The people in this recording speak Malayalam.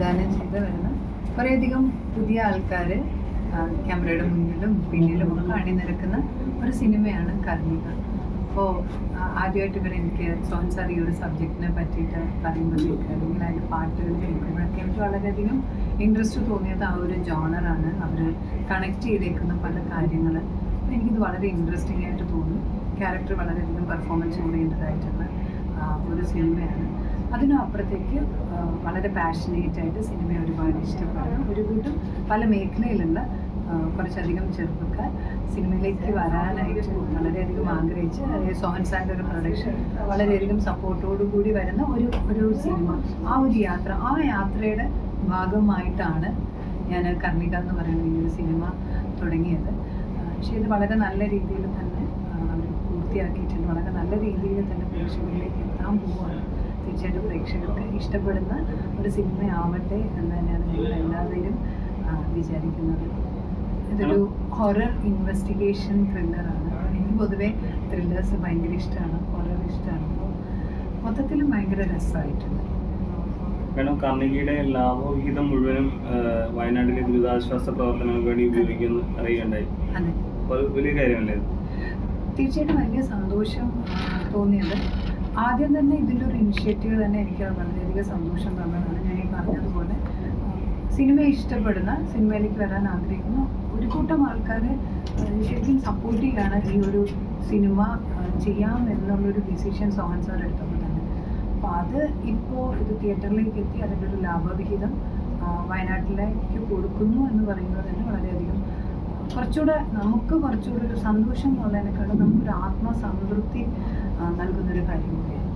സംവിധാനം ചെയ്ത് വരുന്ന കുറേയധികം പുതിയ ആൾക്കാർ ക്യാമറയുടെ മുന്നിലും പിന്നിലും ഒക്കെ അണിനിരക്കുന്ന ഒരു സിനിമയാണ് കർണിക അപ്പോൾ ആദ്യമായിട്ട് ഇവർ എനിക്ക് സോൻ സാർ ഈ ഒരു സബ്ജക്റ്റിനെ പറ്റിയിട്ട് പറയുമ്പോഴേക്ക് അല്ലെങ്കിൽ അതിന്റെ പാട്ടുകൾ കേൾക്കുമ്പോഴൊക്കെ എനിക്ക് വളരെയധികം ഇൻട്രസ്റ്റ് തോന്നിയത് ആ ഒരു ജോണറാണ് അവർ കണക്ട് ചെയ്തേക്കുന്ന പല കാര്യങ്ങൾ എനിക്കിത് വളരെ ഇൻട്രസ്റ്റിംഗ് ആയിട്ട് തോന്നി. ക്യാരക്ടർ വളരെയധികം പെർഫോമൻസ് ഓറിയന്റഡ് ആയിട്ടുള്ള ഒരു സിനിമയാണ്. അതിനും അപ്പുറത്തേക്ക് ആ, വളരെ പാഷനേറ്റ് ആയിട്ട് സിനിമയെ ഒരുപാട് ഇഷ്ടപ്പെടുന്നു. ഒരു കൂട്ടം പല മേഖലയിലുള്ള കുറച്ചധികം ചെറുപ്പക്കാർ സിനിമയിലേക്ക് വരാനായിട്ട് വളരെയധികം ആഗ്രഹിച്ച് അതായത് സോഹൻ സാറിന്റെ ഒരു പ്രൊഡക്ഷൻ വളരെയധികം സപ്പോർട്ടോടു കൂടി വരുന്ന ഒരു ഒരു സിനിമ. ആ ഒരു യാത്ര ആ യാത്രയുടെ ഭാഗമായിട്ടാണ് ഞാൻ കർണിക എന്ന് പറയുന്ന ഈ ഒരു സിനിമ തുടങ്ങിയത്. പക്ഷേ ഇത് വളരെ നല്ല രീതിയിൽ തന്നെ അവർ പൂർത്തിയാക്കിയിട്ടുണ്ട്. വളരെ നല്ല രീതിയിൽ തന്നെ പ്രേക്ഷകരിലേക്ക് എത്താൻ പോവുകയാണ്. തീർച്ചയായിട്ടും പ്രേക്ഷകർക്ക് ഇഷ്ടപ്പെടുന്ന ഒരു സിനിമയാവട്ടെ എന്ന് തന്നെയാണ് ഞങ്ങൾ എല്ലാവരും വിചാരിക്കുന്നത്. ഇതൊരു ഹൊറർ ഇൻവെസ്റ്റിഗേഷൻ ത്രില്ലറാണ്. എനിക്ക് പൊതുവെ ത്രില്ലേഴ്സ് ഭയങ്കര ഇഷ്ടമാണ് ഹൊറർ ഇഷ്ടമാണ് അപ്പോൾ മൊത്തത്തിലും ഭയങ്കര രസമായിട്ടുണ്ട്. മേഡം കർണികയുടെ ലാഭവിഹിതം മുഴുവനും വയനാട്ടിലെ ദുരിതാശ്വാസ പ്രവർത്തനങ്ങൾക്ക് വേണ്ടി ഉപയോഗിക്കുന്നു അറിയുകയുണ്ടായി. വലിയ കാര്യമല്ലേ? തീർച്ചയായിട്ടും വലിയ സന്തോഷം തോന്നിയത്. ആദ്യം തന്നെ ഇതിന്റെ ഒരു ഇനിഷ്യേറ്റീവ് തന്നെ എനിക്ക് വളരെയധികം സന്തോഷം തന്നതാണ്. ഞാൻ ഈ പറഞ്ഞതുപോലെ സിനിമ ഇഷ്ടപ്പെടുന്ന സിനിമയിലേക്ക് വരാൻ ആഗ്രഹിക്കുന്ന ഒരു കൂട്ടം ആൾക്കാർ ശരിക്കും സപ്പോർട്ട് ചെയ്യാണ് ഈ ഒരു സിനിമ ചെയ്യാം എന്നുള്ളൊരു ഡിസിഷൻ സോഹൻ സാർ എടുത്തപ്പോൾ തന്നെ. അപ്പോൾ അത് ഇപ്പോൾ ഇത് തിയേറ്ററിലേക്ക് എത്തി അതിന്റെ ഒരു ലാഭവിഹിതം വയനാട്ടിലേക്ക് കൊടുക്കുന്നു എന്ന് പറയുന്നത് തന്നെ വളരെയധികം കുറച്ചുകൂടെ നമുക്ക് കുറച്ചുകൂടെ ഒരു സന്തോഷം എന്നുള്ളതിനേക്കാളും നമുക്കൊരു ആത്മസംതൃപ്തി നൽകുന്നൊരു കാര്യം കൂടിയാണ്.